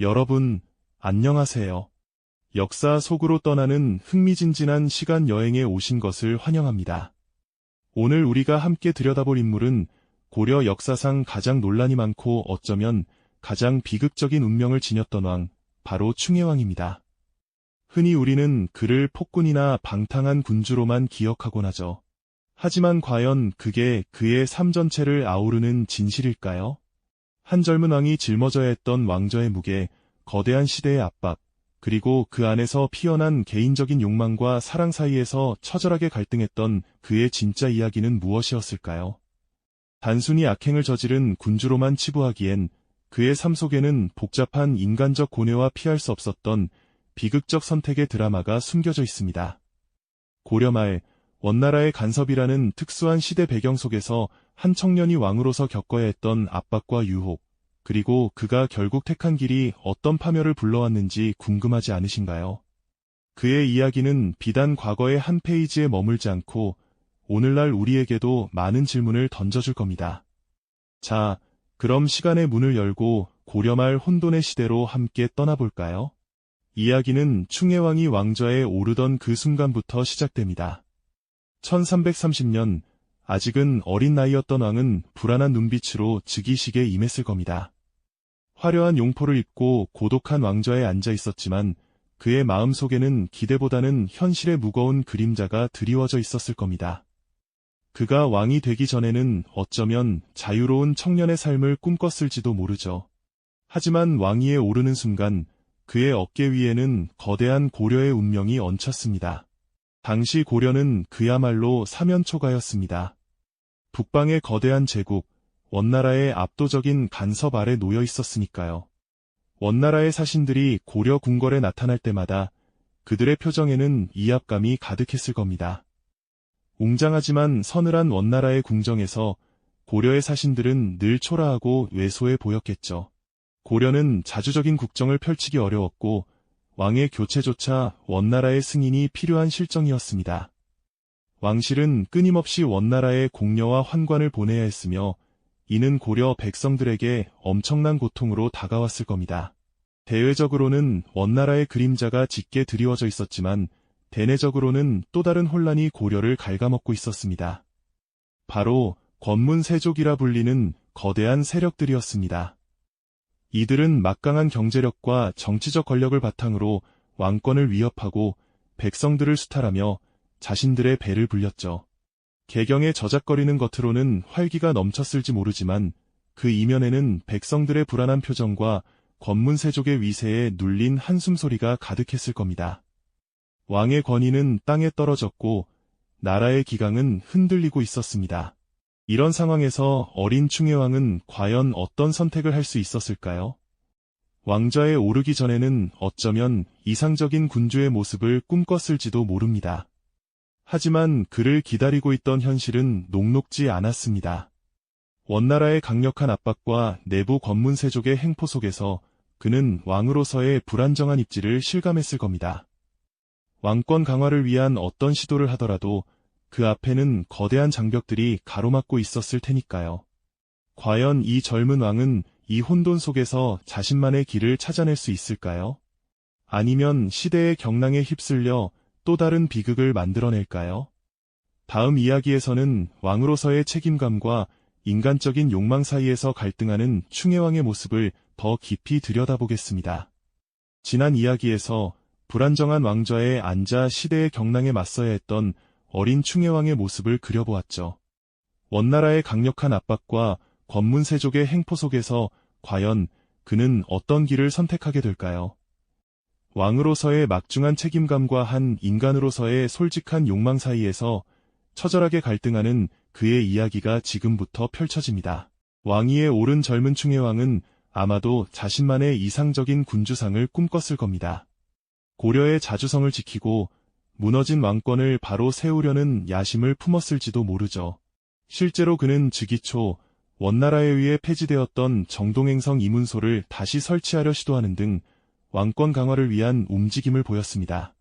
여러분, 안녕하세요. 역사 속으로 떠나는 흥미진진한 시간 여행에 오신 것을 환영합니다. 오늘 우리가 함께 들여다볼 인물은 고려 역사상 가장 논란이 많고 어쩌면 가장 비극적인 운명을 지녔던 왕, 바로 충혜왕입니다. 흔히 우리는 그를 폭군이나 방탕한 군주로만 기억하곤 하죠. 하지만 과연 그게 그의 삶 전체를 아우르는 진실일까요? 한 젊은 왕이 짊어져야 했던 왕좌의 무게, 거대한 시대의 압박, 그리고 그 안에서 피어난 개인적인 욕망과 사랑 사이에서 처절하게 갈등했던 그의 진짜 이야기는 무엇이었을까요? 단순히 악행을 저지른 군주로만 치부하기엔 그의 삶 속에는 복잡한 인간적 고뇌와 피할 수 없었던 비극적 선택의 드라마가 숨겨져 있습니다. 고려말 원나라의 간섭이라는 특수한 시대 배경 속에서 한 청년이 왕으로서 겪어야 했던 압박과 유혹, 그리고 그가 결국 택한 길이 어떤 파멸을 불러왔는지 궁금하지 않으신가요? 그의 이야기는 비단 과거의 한 페이지에 머물지 않고 오늘날 우리에게도 많은 질문을 던져줄 겁니다. 자, 그럼 시간의 문을 열고 고려말 혼돈의 시대로 함께 떠나볼까요? 이야기는 충혜왕이 왕좌에 오르던 그 순간부터 시작됩니다. 1330년, 아직은 어린 나이였던 왕은 불안한 눈빛으로 즉위식에 임했을 겁니다. 화려한 용포를 입고 고독한 왕좌에 앉아 있었지만 그의 마음 속에는 기대보다는 현실의 무거운 그림자가 드리워져 있었을 겁니다. 그가 왕이 되기 전에는 어쩌면 자유로운 청년의 삶을 꿈꿨을지도 모르죠. 하지만 왕위에 오르는 순간 그의 어깨 위에는 거대한 고려의 운명이 얹혔습니다. 당시 고려는 그야말로 사면초가였습니다. 북방의 거대한 제국, 원나라의 압도적인 간섭 아래 놓여 있었으니까요. 원나라의 사신들이 고려 궁궐에 나타날 때마다 그들의 표정에는 이압감이 가득했을 겁니다. 웅장하지만 서늘한 원나라의 궁정에서 고려의 사신들은 늘 초라하고 왜소해 보였겠죠. 고려는 자주적인 국정을 펼치기 어려웠고 왕의 교체조차 원나라의 승인이 필요한 실정이었습니다. 왕실은 끊임없이 원나라에 공녀와 환관을 보내야 했으며 이는 고려 백성들에게 엄청난 고통으로 다가왔을 겁니다. 대외적으로는 원나라의 그림자가 짙게 드리워져 있었지만 대내적으로는 또 다른 혼란이 고려를 갉아먹고 있었습니다. 바로 권문세족이라 불리는 거대한 세력들이었습니다. 이들은 막강한 경제력과 정치적 권력을 바탕으로 왕권을 위협하고 백성들을 수탈하며 자신들의 배를 불렸죠. 개경에 저작거리는 겉으로는 활기가 넘쳤을지 모르지만 그 이면에는 백성들의 불안한 표정과 권문세족의 위세에 눌린 한숨소리가 가득했을 겁니다. 왕의 권위는 땅에 떨어졌고 나라의 기강은 흔들리고 있었습니다. 이런 상황에서 어린 충혜왕은 과연 어떤 선택을 할 수 있었을까요? 왕좌에 오르기 전에는 어쩌면 이상적인 군주의 모습을 꿈꿨을지도 모릅니다. 하지만 그를 기다리고 있던 현실은 녹록지 않았습니다. 원나라의 강력한 압박과 내부 권문세족의 행포 속에서 그는 왕으로서의 불안정한 입지를 실감했을 겁니다. 왕권 강화를 위한 어떤 시도를 하더라도 그 앞에는 거대한 장벽들이 가로막고 있었을 테니까요. 과연 이 젊은 왕은 이 혼돈 속에서 자신만의 길을 찾아낼 수 있을까요? 아니면 시대의 경랑에 휩쓸려 또 다른 비극을 만들어낼까요? 다음 이야기에서는 왕으로서의 책임감과 인간적인 욕망 사이에서 갈등하는 충혜왕의 모습을 더 깊이 들여다보겠습니다. 지난 이야기에서 불안정한 왕좌에 앉아 시대의 경랑에 맞서야 했던 어린 충혜왕의 모습을 그려보았죠. 원나라의 강력한 압박과 권문세족의 행포 속에서 과연 그는 어떤 길을 선택하게 될까요? 왕으로서의 막중한 책임감과 한 인간으로서의 솔직한 욕망 사이에서 처절하게 갈등하는 그의 이야기가 지금부터 펼쳐집니다. 왕위에 오른 젊은 충혜왕은 아마도 자신만의 이상적인 군주상을 꿈꿨을 겁니다. 고려의 자주성을 지키고 무너진 왕권을 바로 세우려는 야심을 품었을지도 모르죠. 실제로 그는 즉위초 원나라에 의해 폐지되었던 정동행성 이문소를 다시 설치하려 시도하는 등 왕권 강화를 위한 움직임을 보였습니다.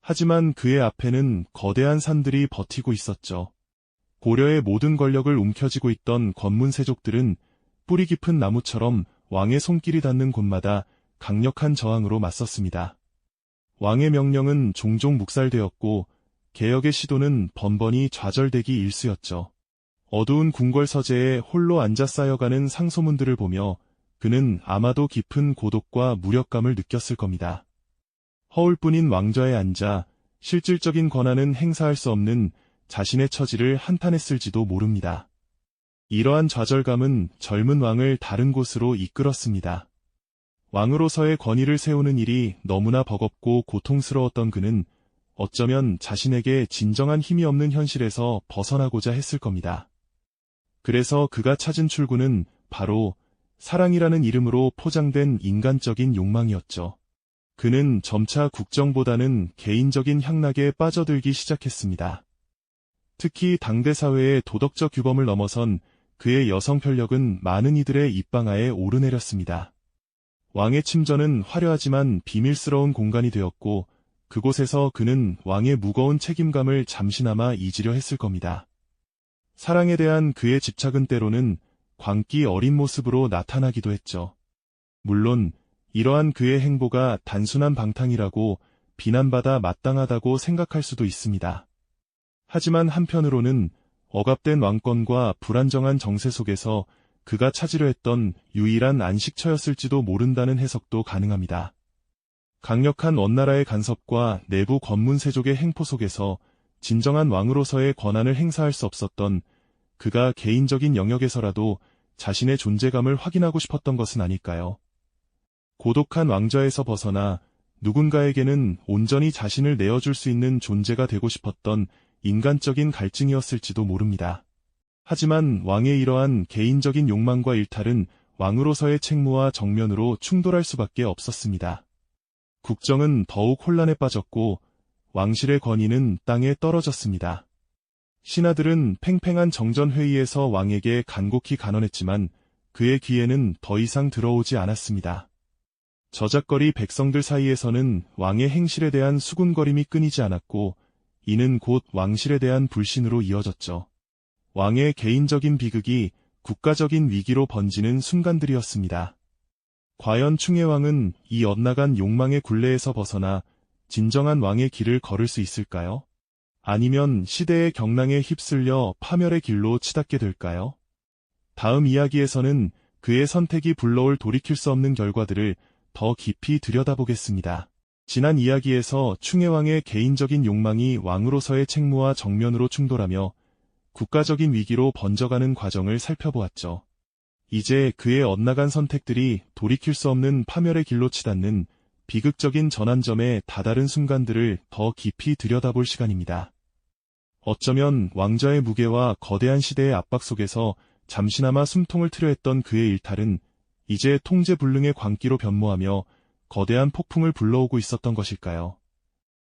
하지만 그의 앞에는 거대한 산들이 버티고 있었죠. 고려의 모든 권력을 움켜쥐고 있던 권문세족들은 뿌리 깊은 나무처럼 왕의 손길이 닿는 곳마다 강력한 저항으로 맞섰습니다. 왕의 명령은 종종 묵살되었고 개혁의 시도는 번번이 좌절되기 일쑤였죠. 어두운 궁궐 서재에 홀로 앉아 쌓여가는 상소문들을 보며 그는 아마도 깊은 고독과 무력감을 느꼈을 겁니다. 허울뿐인 왕좌에 앉아 실질적인 권한은 행사할 수 없는 자신의 처지를 한탄했을지도 모릅니다. 이러한 좌절감은 젊은 왕을 다른 곳으로 이끌었습니다. 왕으로서의 권위를 세우는 일이 너무나 버겁고 고통스러웠던 그는 어쩌면 자신에게 진정한 힘이 없는 현실에서 벗어나고자 했을 겁니다. 그래서 그가 찾은 출구는 바로 사랑이라는 이름으로 포장된 인간적인 욕망이었죠. 그는 점차 국정보다는 개인적인 향락에 빠져들기 시작했습니다. 특히 당대 사회의 도덕적 규범을 넘어선 그의 여성 편력은 많은 이들의 입방아에 오르내렸습니다. 왕의 침전은 화려하지만 비밀스러운 공간이 되었고 그곳에서 그는 왕의 무거운 책임감을 잠시나마 잊으려 했을 겁니다. 사랑에 대한 그의 집착은 때로는 광기 어린 모습으로 나타나기도 했죠. 물론 이러한 그의 행보가 단순한 방탕이라고 비난받아 마땅하다고 생각할 수도 있습니다. 하지만 한편으로는 억압된 왕권과 불안정한 정세 속에서 그가 찾으려 했던 유일한 안식처였을지도 모른다는 해석도 가능합니다. 강력한 원나라의 간섭과 내부 권문세족의 행포 속에서 진정한 왕으로서의 권한을 행사할 수 없었던 그가 개인적인 영역에서라도 자신의 존재감을 확인하고 싶었던 것은 아닐까요? 고독한 왕좌에서 벗어나 누군가에게는 온전히 자신을 내어줄 수 있는 존재가 되고 싶었던 인간적인 갈증이었을지도 모릅니다. 하지만 왕의 이러한 개인적인 욕망과 일탈은 왕으로서의 책무와 정면으로 충돌할 수밖에 없었습니다. 국정은 더욱 혼란에 빠졌고 왕실의 권위는 땅에 떨어졌습니다. 신하들은 팽팽한 정전회의에서 왕에게 간곡히 간언했지만 그의 귀에는 더 이상 들어오지 않았습니다. 저작거리 백성들 사이에서는 왕의 행실에 대한 수군거림이 끊이지 않았고 이는 곧 왕실에 대한 불신으로 이어졌죠. 왕의 개인적인 비극이 국가적인 위기로 번지는 순간들이었습니다. 과연 충혜왕은 이 엇나간 욕망의 굴레에서 벗어나 진정한 왕의 길을 걸을 수 있을까요? 아니면 시대의 경랑에 휩쓸려 파멸의 길로 치닫게 될까요? 다음 이야기에서는 그의 선택이 불러올 돌이킬 수 없는 결과들을 더 깊이 들여다보겠습니다. 지난 이야기에서 충혜왕의 개인적인 욕망이 왕으로서의 책무와 정면으로 충돌하며 국가적인 위기로 번져가는 과정을 살펴보았죠. 이제 그의 엇나간 선택들이 돌이킬 수 없는 파멸의 길로 치닫는 비극적인 전환점의 다다른 순간들을 더 깊이 들여다볼 시간입니다. 어쩌면 왕자의 무게와 거대한 시대의 압박 속에서 잠시나마 숨통을 트려 했던 그의 일탈은 이제 통제불능의 광기로 변모하며 거대한 폭풍을 불러오고 있었던 것일까요?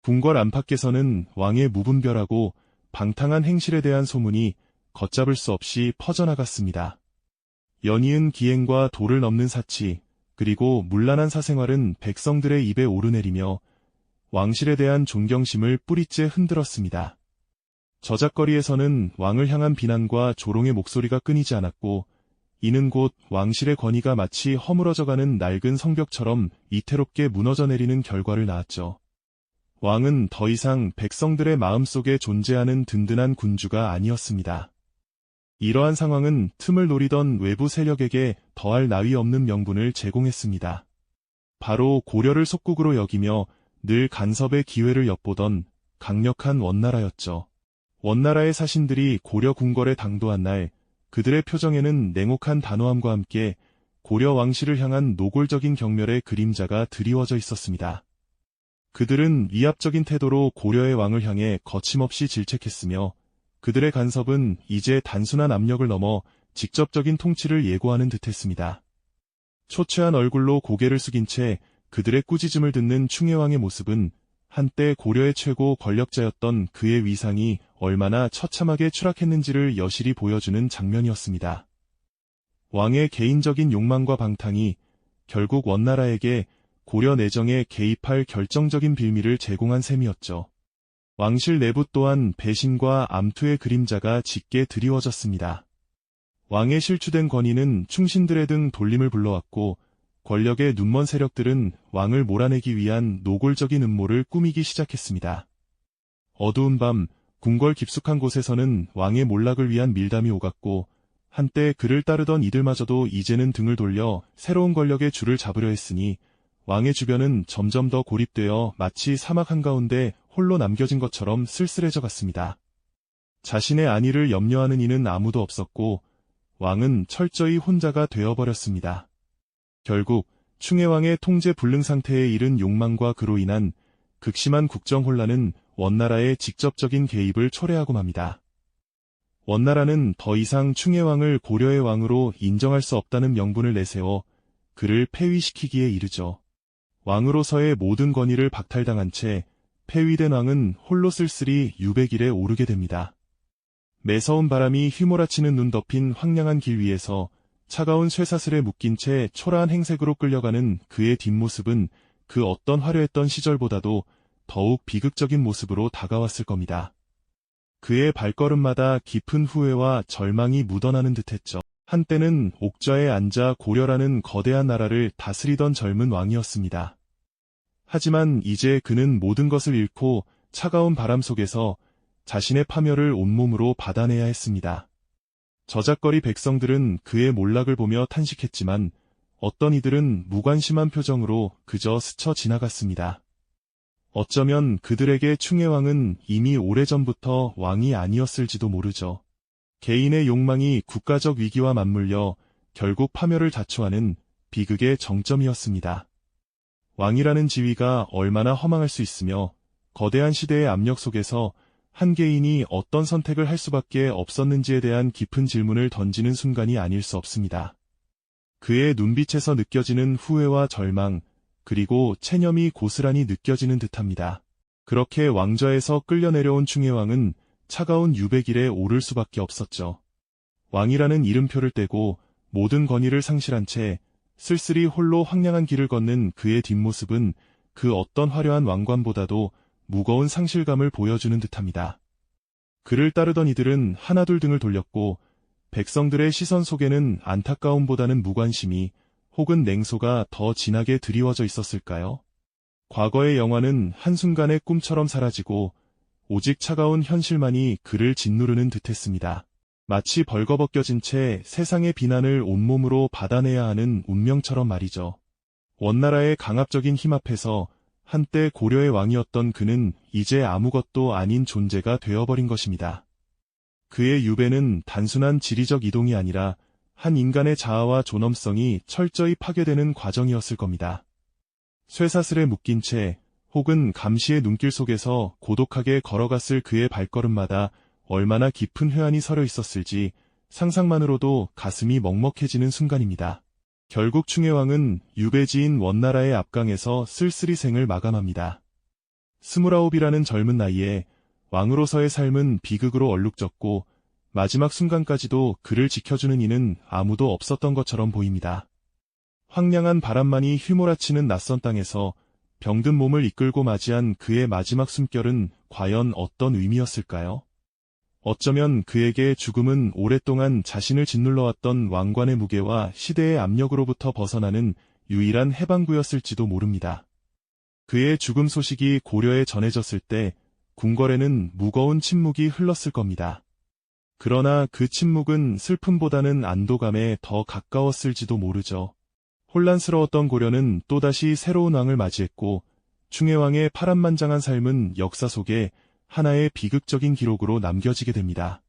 궁궐 안팎에서는 왕의 무분별하고 방탕한 행실에 대한 소문이 걷잡을 수 없이 퍼져나갔습니다. 연이은 기행과 도를 넘는 사치, 그리고 문란한 사생활은 백성들의 입에 오르내리며 왕실에 대한 존경심을 뿌리째 흔들었습니다. 저작거리에서는 왕을 향한 비난과 조롱의 목소리가 끊이지 않았고 이는 곧 왕실의 권위가 마치 허물어져가는 낡은 성벽처럼 이태롭게 무너져 내리는 결과를 낳았죠. 왕은 더 이상 백성들의 마음속에 존재하는 든든한 군주가 아니었습니다. 이러한 상황은 틈을 노리던 외부 세력에게 더할 나위 없는 명분을 제공했습니다. 바로 고려를 속국으로 여기며 늘 간섭의 기회를 엿보던 강력한 원나라였죠. 원나라의 사신들이 고려 궁궐에 당도한 날 그들의 표정에는 냉혹한 단호함과 함께 고려 왕실을 향한 노골적인 경멸의 그림자가 드리워져 있었습니다. 그들은 위압적인 태도로 고려의 왕을 향해 거침없이 질책했으며 그들의 간섭은 이제 단순한 압력을 넘어 직접적인 통치를 예고하는 듯했습니다. 초췌한 얼굴로 고개를 숙인 채 그들의 꾸짖음을 듣는 충혜왕의 모습은 한때 고려의 최고 권력자였던 그의 위상이 얼마나 처참하게 추락했는지를 여실히 보여주는 장면이었습니다. 왕의 개인적인 욕망과 방탕이 결국 원나라에게 고려 내정에 개입할 결정적인 빌미를 제공한 셈이었죠. 왕실 내부 또한 배신과 암투의 그림자가 짙게 드리워졌습니다. 왕의 실추된 권위는 충신들의 등 돌림을 불러왔고 권력의 눈먼 세력들은 왕을 몰아내기 위한 노골적인 음모를 꾸미기 시작했습니다. 어두운 밤, 궁궐 깊숙한 곳에서는 왕의 몰락을 위한 밀담이 오갔고, 한때 그를 따르던 이들마저도 이제는 등을 돌려 새로운 권력의 줄을 잡으려 했으니, 왕의 주변은 점점 더 고립되어 마치 사막 한가운데 홀로 남겨진 것처럼 쓸쓸해져 갔습니다. 자신의 안위를 염려하는 이는 아무도 없었고, 왕은 철저히 혼자가 되어버렸습니다. 결국 충해왕의 통제 불능 상태에 이른 욕망과 그로 인한 극심한 국정 혼란은 원나라의 직접적인 개입을 초래하고 맙니다. 원나라는 더 이상 충해왕을 고려의 왕으로 인정할 수 없다는 명분을 내세워 그를 폐위시키기에 이르죠. 왕으로서의 모든 권위를 박탈당한 채 폐위된 왕은 홀로 쓸쓸히 유백일에 오르게 됩니다. 매서운 바람이 휘몰아치는 눈 덮인 황량한 길 위에서 차가운 쇠사슬에 묶인 채 초라한 행색으로 끌려가는 그의 뒷모습은 그 어떤 화려했던 시절보다도 더욱 비극적인 모습으로 다가왔을 겁니다. 그의 발걸음마다 깊은 후회와 절망이 묻어나는 듯했죠. 한때는 옥좌에 앉아 고려라는 거대한 나라를 다스리던 젊은 왕이었습니다. 하지만 이제 그는 모든 것을 잃고 차가운 바람 속에서 자신의 파멸을 온몸으로 받아내야 했습니다. 저작거리 백성들은 그의 몰락을 보며 탄식했지만 어떤 이들은 무관심한 표정으로 그저 스쳐 지나갔습니다. 어쩌면 그들에게 충해왕은 이미 오래전부터 왕이 아니었을지도 모르죠. 개인의 욕망이 국가적 위기와 맞물려 결국 파멸을 자초하는 비극의 정점이었습니다. 왕이라는 지위가 얼마나 허망할 수 있으며 거대한 시대의 압력 속에서 한 개인이 어떤 선택을 할 수밖에 없었는지에 대한 깊은 질문을 던지는 순간이 아닐 수 없습니다. 그의 눈빛에서 느껴지는 후회와 절망, 그리고 체념이 고스란히 느껴지는 듯합니다. 그렇게 왕좌에서 끌려 내려온 충해왕은 차가운 유백일에 오를 수밖에 없었죠. 왕이라는 이름표를 떼고 모든 권위를 상실한 채 쓸쓸히 홀로 황량한 길을 걷는 그의 뒷모습은 그 어떤 화려한 왕관보다도 무거운 상실감을 보여주는 듯합니다. 그를 따르던 이들은 하나둘 등을 돌렸고 백성들의 시선 속에는 안타까움보다는 무관심이 혹은 냉소가 더 진하게 드리워져 있었을까요? 과거의 영화는 한순간에 꿈처럼 사라지고 오직 차가운 현실만이 그를 짓누르는 듯했습니다. 마치 벌거벗겨진 채 세상의 비난을 온몸으로 받아내야 하는 운명처럼 말이죠. 원나라의 강압적인 힘 앞에서 한때 고려의 왕이었던 그는 이제 아무것도 아닌 존재가 되어버린 것입니다. 그의 유배는 단순한 지리적 이동이 아니라 한 인간의 자아와 존엄성이 철저히 파괴되는 과정이었을 겁니다. 쇠사슬에 묶인 채 혹은 감시의 눈길 속에서 고독하게 걸어갔을 그의 발걸음마다 얼마나 깊은 회한이 서려 있었을지 상상만으로도 가슴이 먹먹해지는 순간입니다. 결국 충해왕은 유배지인 원나라의 압강에서 쓸쓸히 생을 마감합니다. 스물아홉이라는 젊은 나이에 왕으로서의 삶은 비극으로 얼룩졌고 마지막 순간까지도 그를 지켜주는 이는 아무도 없었던 것처럼 보입니다. 황량한 바람만이 휘몰아치는 낯선 땅에서 병든 몸을 이끌고 맞이한 그의 마지막 숨결은 과연 어떤 의미였을까요? 어쩌면 그에게 죽음은 오랫동안 자신을 짓눌러왔던 왕관의 무게와 시대의 압력으로부터 벗어나는 유일한 해방구였을지도 모릅니다. 그의 죽음 소식이 고려에 전해졌을 때 궁궐에는 무거운 침묵이 흘렀을 겁니다. 그러나 그 침묵은 슬픔보다는 안도감에 더 가까웠을지도 모르죠. 혼란스러웠던 고려는 또다시 새로운 왕을 맞이했고 충해왕의 파란만장한 삶은 역사 속에 하나의 비극적인 기록으로 남겨지게 됩니다.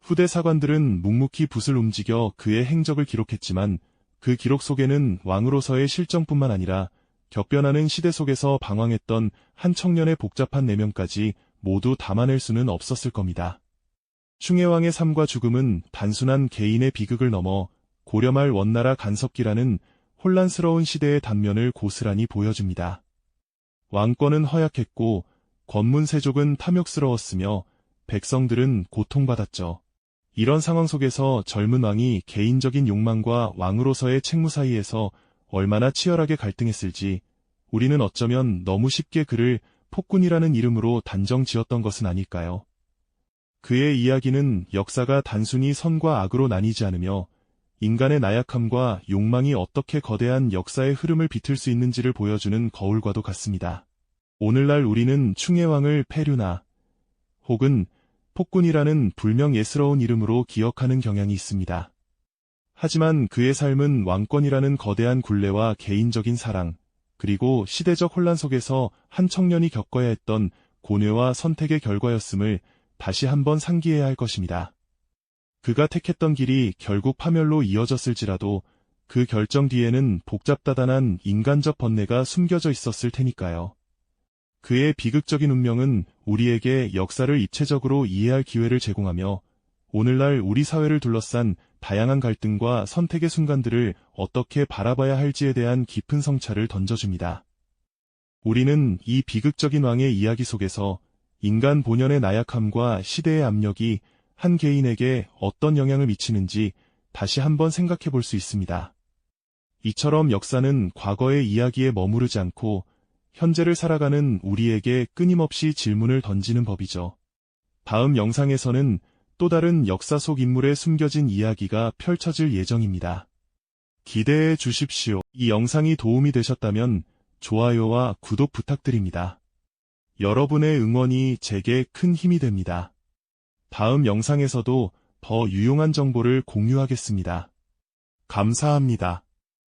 후대 사관들은 묵묵히 붓을 움직여 그의 행적을 기록했지만 그 기록 속에는 왕으로서의 실정뿐만 아니라 격변하는 시대 속에서 방황했던 한 청년의 복잡한 내면까지 모두 담아낼 수는 없었을 겁니다. 충해왕의 삶과 죽음은 단순한 개인의 비극을 넘어 고려말 원나라 간섭기라는 혼란스러운 시대의 단면을 고스란히 보여줍니다. 왕권은 허약했고 권문세족은 탐욕스러웠으며 백성들은 고통받았죠. 이런 상황 속에서 젊은 왕이 개인적인 욕망과 왕으로서의 책무 사이에서 얼마나 치열하게 갈등했을지 우리는 어쩌면 너무 쉽게 그를 폭군이라는 이름으로 단정 지었던 것은 아닐까요? 그의 이야기는 역사가 단순히 선과 악으로 나뉘지 않으며 인간의 나약함과 욕망이 어떻게 거대한 역사의 흐름을 비틀 수 있는지를 보여주는 거울과도 같습니다. 오늘날 우리는 충해왕을 페류나 혹은 폭군이라는 불명 예스러운 이름으로 기억하는 경향이 있습니다. 하지만 그의 삶은 왕권이라는 거대한 굴레와 개인적인 사랑, 그리고 시대적 혼란 속에서 한 청년이 겪어야 했던 고뇌와 선택의 결과였음을 다시 한번 상기해야 할 것입니다. 그가 택했던 길이 결국 파멸로 이어졌을지라도 그 결정 뒤에는 복잡다단한 인간적 번뇌가 숨겨져 있었을 테니까요. 그의 비극적인 운명은 우리에게 역사를 입체적으로 이해할 기회를 제공하며 오늘날 우리 사회를 둘러싼 다양한 갈등과 선택의 순간들을 어떻게 바라봐야 할지에 대한 깊은 성찰을 던져줍니다. 우리는 이 비극적인 왕의 이야기 속에서 인간 본연의 나약함과 시대의 압력이 한 개인에게 어떤 영향을 미치는지 다시 한번 생각해 볼 수 있습니다. 이처럼 역사는 과거의 이야기에 머무르지 않고 현재를 살아가는 우리에게 끊임없이 질문을 던지는 법이죠. 다음 영상에서는 또 다른 역사 속 인물의 숨겨진 이야기가 펼쳐질 예정입니다. 기대해 주십시오. 이 영상이 도움이 되셨다면 좋아요와 구독 부탁드립니다. 여러분의 응원이 제게 큰 힘이 됩니다. 다음 영상에서도 더 유용한 정보를 공유하겠습니다. 감사합니다.